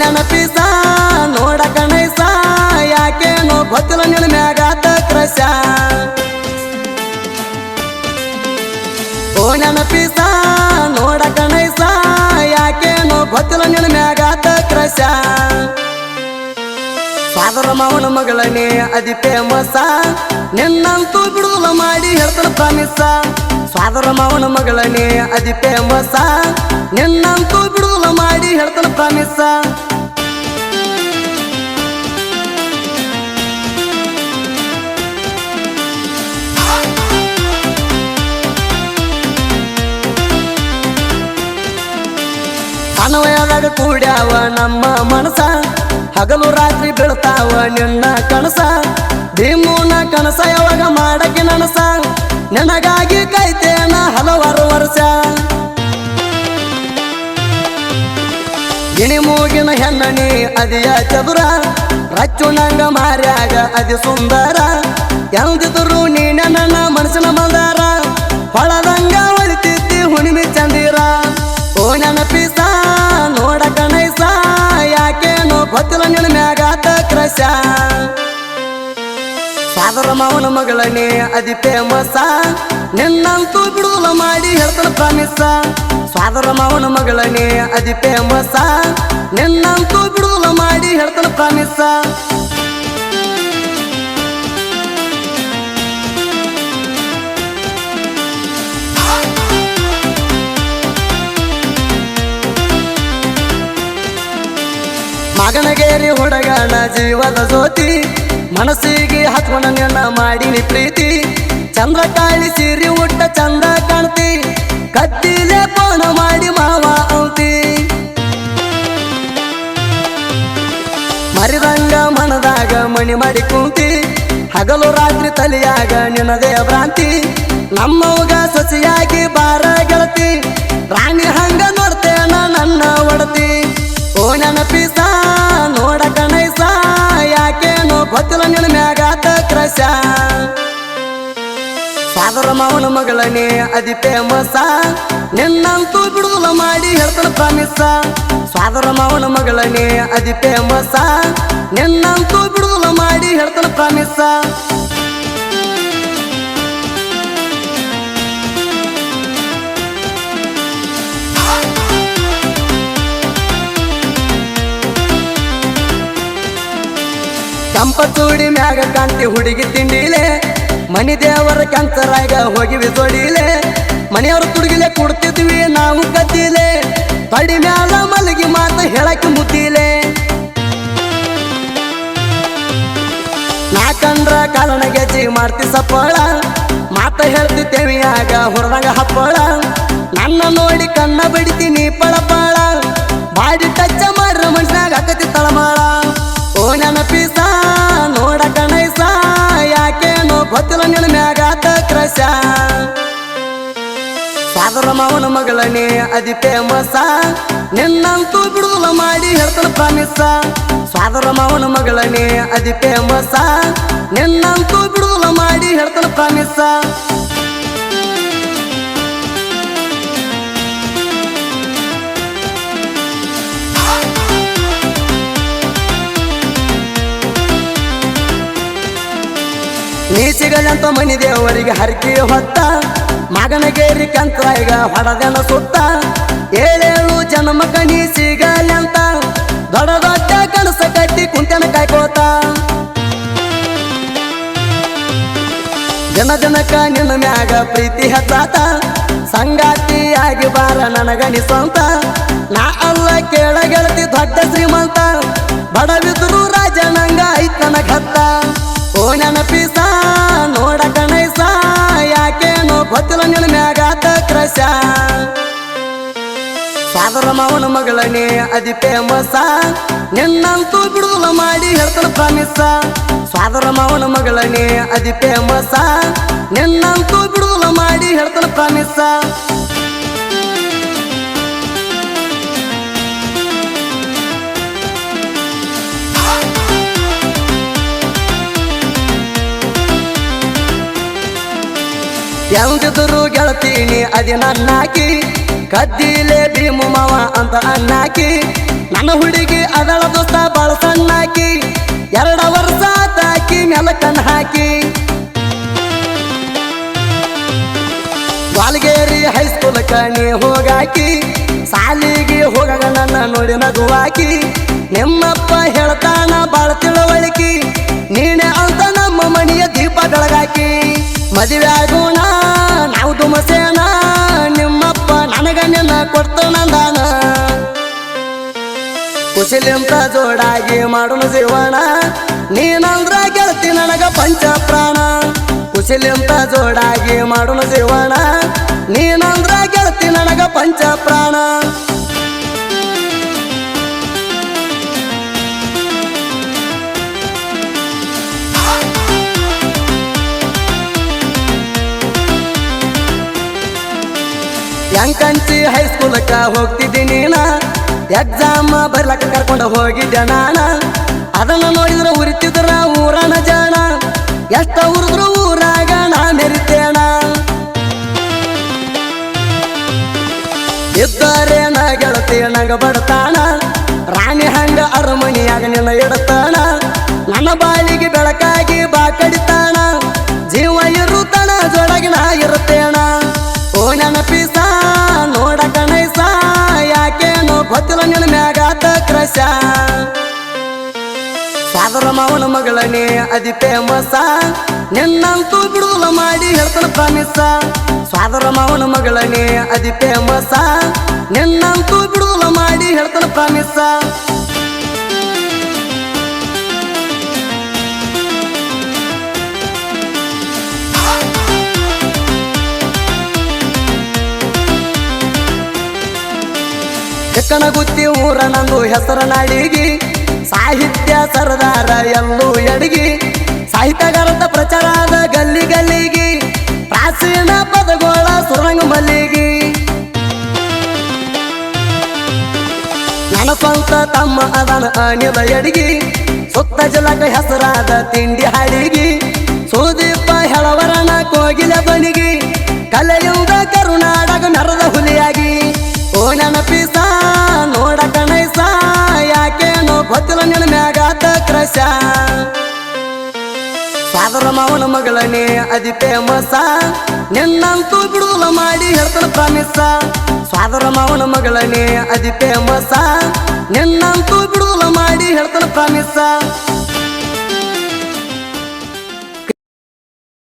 ನೆನಪಿಸ ನೋಡಕ ನೈಸ ಯಾಕೇನೋ ಗೊತ್ತಿಲ್ಲ ನಿನ್ನ ಮ್ಯಾಗಾತ ಕ್ರಶ ಓ ನೆನಪಿಸ ನೋಡಕ ನೈಸ ಯಾಕೇನೋ ಗೊತ್ತಿಲ್ಲ ನಿನ್ನ ಮ್ಯಾಗಾತ ಕ್ರಶ ಸಾದರ ಮಾವನ ಮಗಳನೇ ಅದಿ ಫೇಮಸ ನಿನ್ನಂತೂ ಬಿಡುದಲ ಮಾಡಿ ಹೇಳ್ತಾನ ಪ್ರಾಮಿಸ. ಸಾದರ ಮಾವನ ಮಗಳನೇ ಅದಿ ಫೇಮಸ ನಿನ್ನಂತೂ ಬಿಡುಗಲ ಮಾಡಿ ಹೇಳ್ತಾನ ಪ್ರಾಮಿಸ. ಕೂಡ್ಯಾವ ನಮ್ಮ ಮನಸ. ಹಗಲು ರಾತ್ರಿ ಬೀಳ್ತಾವ ನಿನ್ನ ಕನಸ. ಭೀಮೂನ ಕನಸ ಯಾವಾಗ ಮಾಡಕ್ಕೆ ನನಸ. ನನಗಾಗಿ ಕೈತೇನ ಹಲವಾರು ವರ್ಷ. ಗಿಣಿ ಮೂಗಿನ ಹೆಣ್ಣನಿ ಅದಿಯ ಚದುರ. ರಚ್ಚು ನಂಗ ಮಾರ್ಯಾಗ ಅದಿ ಸುಂದರ. ಎಂದಿದ್ರು ನೀನ ನನ್ನ ಮನಸ್ಸಿನ ಕ್ರಶ ಸಾದರ ಮಾವನ ಮಗಳನೇ ಅದಿ ಫೇಮಸ ನಿನ್ನಂತೂ ಬಿಡುವ ಮಾಡಿ ಹೇಳ್ತಾನ ಪ್ರಾಮಿಸ ಸಾದರ ಮಾವನ ಮಗಳನೇ ಅದಿ ಫೇಮಸ ನಿನ್ನಂತೂ ಬಿಡುವ ಮಾಡಿ ಹೇಳ್ತಾನ ಪ್ರಾಮಿಸ ಮಗನಗೇರಿ ಹುಡುಗನ ಜೀವದ ಜ್ಯೋತಿ. ಮನಸ್ಸಿಗೆ ಹತ್ಕೊಂಡಂಗಣ್ಣ ಮಾಡಿನಿ ಪ್ರೀತಿ. ಚಂದ್ರ ಕಾಳಿ ಸೀರಿ ಉಟ್ಟ ಚಂದ ಕಾಣ್ತಿ. ಕತ್ತಿಲೆ ಪೋಣ ಮಾಡಿ ಮಾವ ಅಂತಿ. ಮರಿದಂಗ ಮನದಾಗ ಮಣಿ ಮಾಡಿ ಕುಂತಿ. ಹಗಲು ರಾತ್ರಿ ತಲೆಯಾಗ ನಿನ್ನದೇ ಭ್ರಾಂತಿ. ನಮ್ಮವ್ಗ ಸಸಿಯಾಗಿ ಬಾರ ಗೆಳತಿ. ರಾಣಿ ಹಂಗ ನೋಡ್ತೇನ ನನ್ನ ಒಡತಿ. ಓ ನೆನಪಿಸ ನೋಡಕ ನೈಸ, ಯಾಕೇನೋ ಗೊತ್ತಿಲ್ಲ ನಿನ್ನ ಮ್ಯಾಗಾತ ಕ್ರಶ ಸಾದರ ಮಾವನ ಮಗಳನೇ ಅದಿ ಫೇಮಸ ನಿನ್ನಂತೂ ಬಿಡುದಲ ಮಾಡಿ ಹೇಳ್ತಾನ ಪ್ರಾಮಿಸ ಸಾದರ ಮಾವನ ಮಗಳನೇ ಅದಿ ಫೇಮಸ ನಿನ್ನಂತೂ ಬಿಡುದಲ ಮಾಡಿ ಹೇಳ್ತಾನ ಪ್ರಾಮಿಸ ಚೂಡಿ ಮ್ಯಾಗ ಕಾಂತಿ ಹುಡುಗಿ ತಿಂಡಿಲೆ, ಮನಿ ದೇವರ ಕ್ಯಾನ್ಸರಾಗ ಹೋಗಿವಿ ಬಿಸೋಡಿಲೆ ಮನೆಯವ್ರ ತುಡುಗಿಲೆ ಕೊಡ್ತಿದ್ವಿ, ನಾವು ಕದ್ದಿಲೆ. ತಡಿ ಮ್ಯಾಲ ಮಲಗಿ ಮಾತ ಹೇಳಕ್ಕೆ ಮುತ್ತಿಲೆ ನಾಕಂದ್ರ ಕಾಲನ ಗೆಜ್ಜಿ ಮಾಡ್ತಿ ಸಪ್ಪಳ, ಮಾತ ಹೇಳ್ತಿದ್ದೇವಿ ಆಗ ಹೊರದಾಗ ಹಪ್ಪಳ. ನನ್ನ ನೋಡಿ ಕಣ್ಣ ಬಡಿತೀನಿ ಪಳಪಾಳ, ಬಾಡಿ ಟಚ್ಚ ಮಾಡ್ರ ಮನ್ಸಾಗ ಹಾಕತಿ ತಳಮಾಳ. ಓ ನನ್ನ ನೋಡಕ ಮಾವನ ಮಗಳನೇ ಅದಿ ಫೇಮಸ ನಿನ್ನಂತೂ ಬಿಡುದಲ ಮಾಡಿ ಹೇಳ್ತಾನ ಪ್ರಾಮಿಸ ಸ್ವಾದರ ಮಾವನ ಮಗಳನೇ ಅದಿ ಫೇಮಸ ನಿನ್ನಂತೂ ಬಿಡುದಲ ಮಾಡಿ ಹೇಳ್ತಾನ ಪ್ರಾಮಿಸ ನೀ ಸಿಗಲಂತ ಮನಿ ದೇವರಿಗೆ ಹರಕೆ ಹೊತ್ತ. ಮಗನಗೇರಿ ಕಂತ್ರಾಯಿಗ ಹೊಡದನ ಸುತ್ತ. ಏಳೇಳು ಜನ್ಮಕ ಕಣಿ ಸಿಗಲಂತ ದೊಡ್ಡ ದೊಡ್ಡ ಕನಸ ಕಟ್ಟಿ ಕುಂತನ ಕಾಯ್ಕೋತ. ಜನ ಜನಕ ನಿನ್ನ ಮ್ಯಾಗ ಪ್ರೀತಿ ಹತ್ತಾತ ಸಂಗಾತಿ ಆಗಿ ಬಾರ ನನಗನಿ ಸ್ವಂತ ನಾ ಅಲ್ಲ ಕೇಳ ಗೆಳತಿ ದೊಡ್ಡ ಶ್ರೀಮಂತ. ಬಡವಿದ್ರು ರಾಜನಂಗ ಐತ್ ಐತನ ಹತ್ತ. ಓ ನೆನಪಿಸ ಗೊತ್ತಿಲ್ಲ ನಿನ್ನ ಮ್ಯಾಗ ಕ್ರಶ ಸಾದರ ಮಾವನ ಮಗಳನೇ ಅದಿ ಫೇಮಸ ನಿನ್ನಂತೂ ಬಿಡುದಲ ಮಾಡಿ ಹೇಳ್ತಾನ ಪ್ರಾಮಿಸ ಸಾದರ ಮಾವನ ಮಗಳನೇ ಅದಿ ಫೇಮಸ ನಿನ್ನಂತೂ ಬಿಡುದಲ ಮಾಡಿ ಹೇಳ್ತಾನ ಪ್ರಾಮಿಸ ಎಂದಿದ್ರು ಗೆಳತೀನಿ, ಅದೇ ನನ್ನಾಕಿ. ಕದ್ದಿಲೆ ಭೀಮು ಮಾವ ಅಂತ ಅನ್ನಾಕಿ. ನನ್ನ ಹುಡುಗಿ ಅದಳ ದೋಸ್ತ ಬಾಳ ಸಣ್ಣಾಕಿ. ಎರಡ ವರ್ಷ ತಾಕಿ ನೆಲಕನ್ ಹಾಕಿ. ಬಾಲ್ಗೇರಿ ಹೈಸ್ಕೂಲ್ ಕಣಿ ಹೋಗಾಕಿ. ಸಾಲಿಗೆ ಹೋಗಾಗ ನನ್ನ ನೋಡಿ ನಗುವಾಕಿ. ನಿಮ್ಮಪ್ಪ ಹೇಳ್ತಾನ ಬಾಳ ತಿಳುವಳಿಕೆ. ನೀನೆ ಅಂತ ನಮ್ಮ ಮನೆಯ ದೀಪ ಬೆಳಗಾಕಿ. ಮದುವೆ ಆಗೋಣ ಕುಶಲಿಂತ ಜೋಡಾಗಿ ಮಾಡೋಣ ಜೀವನ ನೀನಂದ್ರ ಗೆಳತಿ ನನಗ ಪಂಚ ಪ್ರಾಣ ಕುಶಲಿಂತ ಜೋಡಾಗಿ ಮಾಡೋಣ ಜೀವನ ನೀನಂದ್ರ ಗೆಳತಿ ನನಗ ಪಂಚ ಪ್ರಾಣ ಯಂಕಂಚಿ ಹೈಸ್ಕೂಲಕ್ಕ ಹೋಗ್ತಿದ್ದೀನಿ ನೀನ. ಎಕ್ಸಾಮ್ ಬರ್ಲಕ್ಕ ಕರ್ಕೊಂಡು ಹೋಗಿದ್ದೆ ನಾನ ಅದನ್ನ ನೋಡಿದ್ರ ಉರಿತಿದ್ರ ಊರನ ಜಾಣ ಎಷ್ಟ ಉರಿದ್ರು ಊರಾಗ ನಾ ಮೆರಿತೇಣ ಇದ್ದರೇನ ಗೆಳತಿ, ನಂಗ ಬಡತಾಣ ರಾಣಿ ಹಂಗ ಅರಮನಿಯಾಗ ನಿನ್ನ ಇಡತಾಣ ನನ್ನ ಬಾಳಿಗೆ ಬೆಳಕಾಗಿ ಬಾ ಕಡಿತಾಣ ಜೀವ ಇರುತ್ತಾನ ಜೊಡಗಿನ ನಾ ಇರುತ್ತೇಣ ಓ ನನ್ನ ನೋಡ ಗೊತ್ತಿಲ್ಲ ನಿನ್ನ ಮ್ಯಾಗಾತ ಕ್ರಶ ಸಾದರ ಮಾವನ ಮಗಳನೇ ಅದಿ ಫೇಮಸ ನಿನ್ನಂತೂ ಬಿಡುದಲ ಮಾಡಿ ಹೇಳ್ತಾನ ಪ್ರಾಮಿಸ ಸ್ವಾದರ ಮಾವನ ಮಗಳನೇ ಅದಿ ಫೇಮಸ ನಿನ್ನಂತೂ ಬಿಡುದಲ ಮಾಡಿ ಹೇಳ್ತಾನ ಪ್ರಾಮಿಸ ಚಿಕ್ಕನ ಗುತ್ತಿ ಊರ ನಂದು ಹೆಸರ ಸಾಹಿತ್ಯ ಸರದಾರ ಎಲ್ಲೂ ಎಡಗಿ. ಸಾಹಿತ್ಯಗಾರದ ಪ್ರಚಾರದ ಗಲ್ಲಿ ಗಲ್ಲಿಗಿ. ಪ್ರಾಚೀನ ಪದಗೋಳ ಸುರಂಗ ಮಲ್ಲಿಗಿ. ನನ್ನ ಸ್ವಂತ ತಮ್ಮ ಅದನ ಅನಿಲ ಎಡಗಿ. ಸುತ್ತ ಜಲಕ ಹೆಸರಾದ ತಿಂಡಿ ಹಾಡಿಗಿ. ಸುದೀಪ ಹೆಳವರನ ಕೋಗಿಲ ಬನಿಗಿ. ಕಲೆಯುಗ ಗೊತ್ತಿಲ್ಲ ನಿನ್ನ ಮ್ಯಾಗಾತ ಕ್ರಶ ಸಾದರ ಮಾವನ ಮಗಳನೇ ಅದಿ ಫೇಮಸ ನಿನ್ನಂತೂ ಬಿಡುಗಲ ಮಾಡಿ ಹೇಳ್ತಾನ ಪ್ರಾಮಿಸ ಸ್ವಾದರ ಮಾವನ ಮಗಳನೇ ಅದಿ ಫೇಮಸ ನಿನ್ನಂತೂ ಬಿಡುಗಲ ಮಾಡಿ ಹೇಳ್ತಾನ ಪ್ರಾಮಿಸ